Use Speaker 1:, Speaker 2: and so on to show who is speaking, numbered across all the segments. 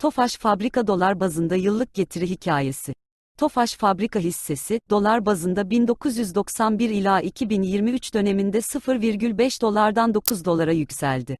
Speaker 1: Tofaş Fabrika dolar bazında yıllık getiri hikayesi. Tofaş Fabrika hissesi, dolar bazında 1991 ila 2023 döneminde 0,5 dolardan 9 dolara yükseldi.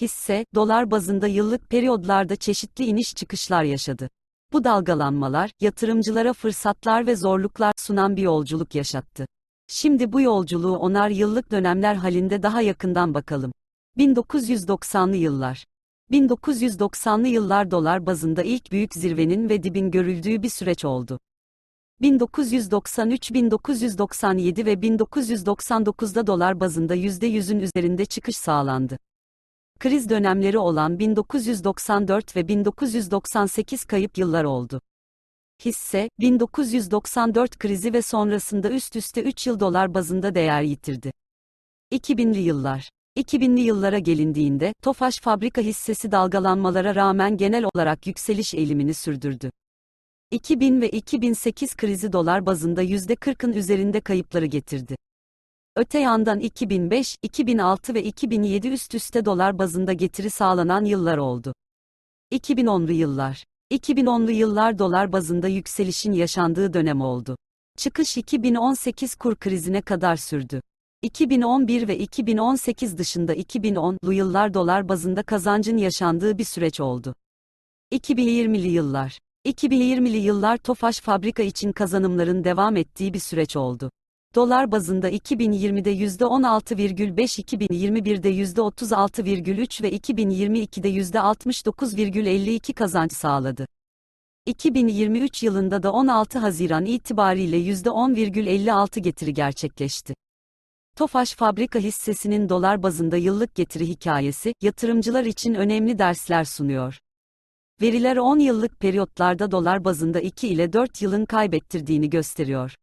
Speaker 1: Hisse, dolar bazında yıllık periyodlarda çeşitli iniş çıkışlar yaşadı. Bu dalgalanmalar, yatırımcılara fırsatlar ve zorluklar sunan bir yolculuk yaşattı. Şimdi bu yolculuğu onar yıllık dönemler halinde daha yakından bakalım. 1990'lı yıllar 1990'lı yıllar dolar bazında ilk büyük zirvenin ve dibin görüldüğü bir süreç oldu. 1993, 1997 ve 1999'da dolar bazında %100'ün üzerinde çıkış sağlandı. Kriz dönemleri olan 1994 ve 1998 kayıp yıllar oldu. Hisse, 1994 krizi ve sonrasında üst üste 3 yıl dolar bazında değer yitirdi. 2000'li yıllar 2000'li yıllara gelindiğinde, Tofaş fabrika hissesi dalgalanmalara rağmen genel olarak yükseliş eğilimini sürdürdü. 2000 ve 2008 krizi dolar bazında %40'ın üzerinde kayıpları getirdi. Öte yandan 2005, 2006 ve 2007 üst üste dolar bazında getiri sağlanan yıllar oldu. 2010'lu yıllar 2010'lu yıllar dolar bazında yükselişin yaşandığı dönem oldu. Çıkış 2018 kur krizine kadar sürdü. 2011 ve 2018 dışında 2010'lu yıllar dolar bazında kazancın yaşandığı bir süreç oldu. 2020'li yıllar 2020'li yıllar Tofaş fabrika için kazanımların devam ettiği bir süreç oldu. Dolar bazında 2020'de %16,5, 2021'de %36,3 ve 2022'de %69,52 kazanç sağladı. 2023 yılında da 16 Haziran itibariyle %10,56 getiri gerçekleşti. Tofaş fabrika hissesinin dolar bazında yıllık getiri hikayesi, yatırımcılar için önemli dersler sunuyor. Veriler 10 yıllık periyotlarda dolar bazında 2 ile 4 yılın kaybettirdiğini gösteriyor.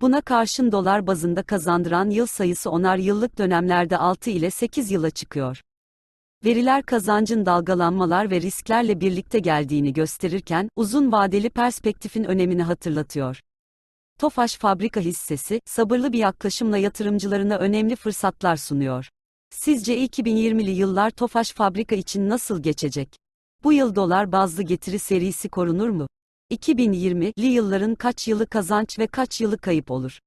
Speaker 1: Buna karşın dolar bazında kazandıran yıl sayısı onar yıllık dönemlerde 6 ile 8 yıla çıkıyor. Veriler kazancın dalgalanmalar ve risklerle birlikte geldiğini gösterirken, uzun vadeli perspektifin önemini hatırlatıyor. Tofaş fabrika hissesi, sabırlı bir yaklaşımla yatırımcılarına önemli fırsatlar sunuyor. Sizce 2020'li yıllar Tofaş fabrika için nasıl geçecek? Bu yıl dolar bazlı getiri serisi korunur mu? 2020'li yılların kaç yılı kazanç ve kaç yılı kayıp olur?